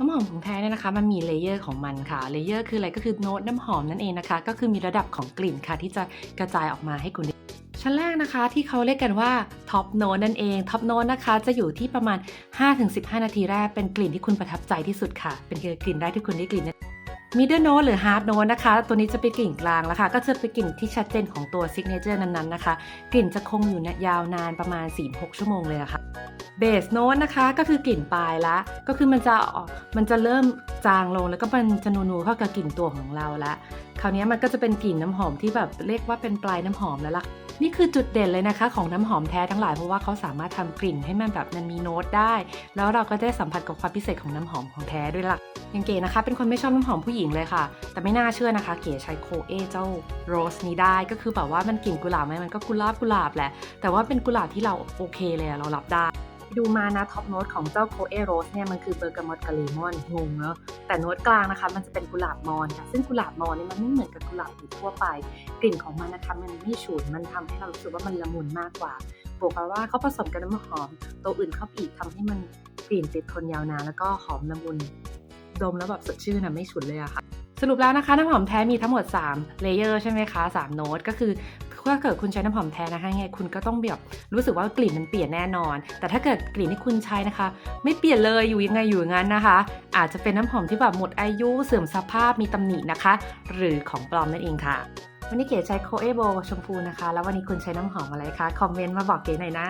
น้ำหอมของแท้เนี่ยนะคะมันมีเลเยอร์ของมันค่ะเลเยอร์คืออะไรก็คือโน้ตน้ำหอมนั่นเองนะคะ ก็คือมีระดับของกลิ่นค่ะ ที่จะกระจายออกมาให้คุณชั้นแรกนะคะที่เขาเรียกกันว่าท็อปโน้ตนั่นเองท็อปโน้ตนะคะจะอยู่ที่ประมาณ 5-15 นาทีแรกเป็นกลิ่นที่คุณประทับใจที่สุดค่ะ เป็นกลิ่นแรกที่คุณได้กลิ่นมิดเดิลโน e หรือฮาร์ดโน e นะคะ ตัวนี้จะเป็นกลิ่นกลางแล้วค่ะ ก็จะเป็นกลิ่นที่ชัดเจนของตัวซิกเนเจอร์นั้นๆนะคะ กลิ่นจะคงอยู่เนี่ยาวนานประมาณ 4-6 ชั่วโมงเลยอะค่ะ เบสโน e นะคะก็คือกลิ่นปลายละ ก็คือมันจะออกมันจะเริ่มจางลงแล้วก็มันจะนูๆเข้ากับกลิ่นตัวของเราละ คราวนี้มันก็จะเป็นกลิ่นน้ำหอมที่แบบเรียกว่าเป็นปลายน้ำหอมแล้วล่ะนี่คือจุดเด่นเลยนะคะ ของน้ำหอมแท้ทั้งหลายเพราะว่าเขาสามารถทำกลิ่นให้มันแบบมันมีโน้ตได้ แล้วเราก็ได้สัมผัสกับความพิเศษของน้ำหอมของแท้ด้วยล่ะย่างเก๋นะคะ เป็นคนไม่ชอบน้ำหอมผู้หญิงเลยค่ะ แต่ไม่น่าเชื่อนะคะ เก๋ใช้โคเอเจ้าโรสนี้ได้ก็คือแบบว่ามันกลิ่นกุหลาบไหมมันก็กุหลาบกุหลาบแหละแต่ว่าเป็นกุหลาบที่เราโอเคเลยเรารับได้ ดูมานะท็อปโน้ตของเจ้าโคเอโรสเนี่ยมันคือเบอร์กามอตกับเลมอนงงเนาะแต่โน้ตกลางนะคะ มันจะเป็นกุหลาบมอนค่ะซึ่งกุหลาบมอนเนี่ยมันไม่เหมือนกับกุหลาบอื่ทั่วไป กลิ่นของมันนะคะมันไม่ฉุนมันทำให้เรารู้สึกว่ามันละมุนมากกว่าบวกกับว่าเขาผสมกับน้ำหอม ตัวอื่นเข้าไปอีกทำให้มันกลิ่นติดทนยาวนานแล้วก็หอมละมุนดมแล้วแบบสดชื่นนะไม่ฉุนเลยอะค่ะสรุปแล้วนะคะน้ำหอมแท้มีทั้งหมด3เลเยอร์ใช่ไหมคะ3โน้ตก็คือ ถ้าเกิดคุณใช้น้ำหอมแท้นะคะไงคุณก็ต้องแบบรู้สึกว่ากลิ่นมันเปลี่ยนแน่นอน แต่ถ้าเกิดกลิ่นที่คุณใช้นะคะ ไม่เปลี่ยนเลยอยู่ยังไงอยู่งั้นนะคะ อาจจะเป็นน้ำหอมที่แบบหมดอายุเสื่อมสภาพมีตำหนินะคะ หรือของปลอมนั่นเองค่ะ วันนี้เก๋ใช้โคเอโบชมพูนะคะ แล้ววันนี้คุณใช้น้ำหอมอะไรคะคอมเมนต์มาบอกเก๋หน่อยนะ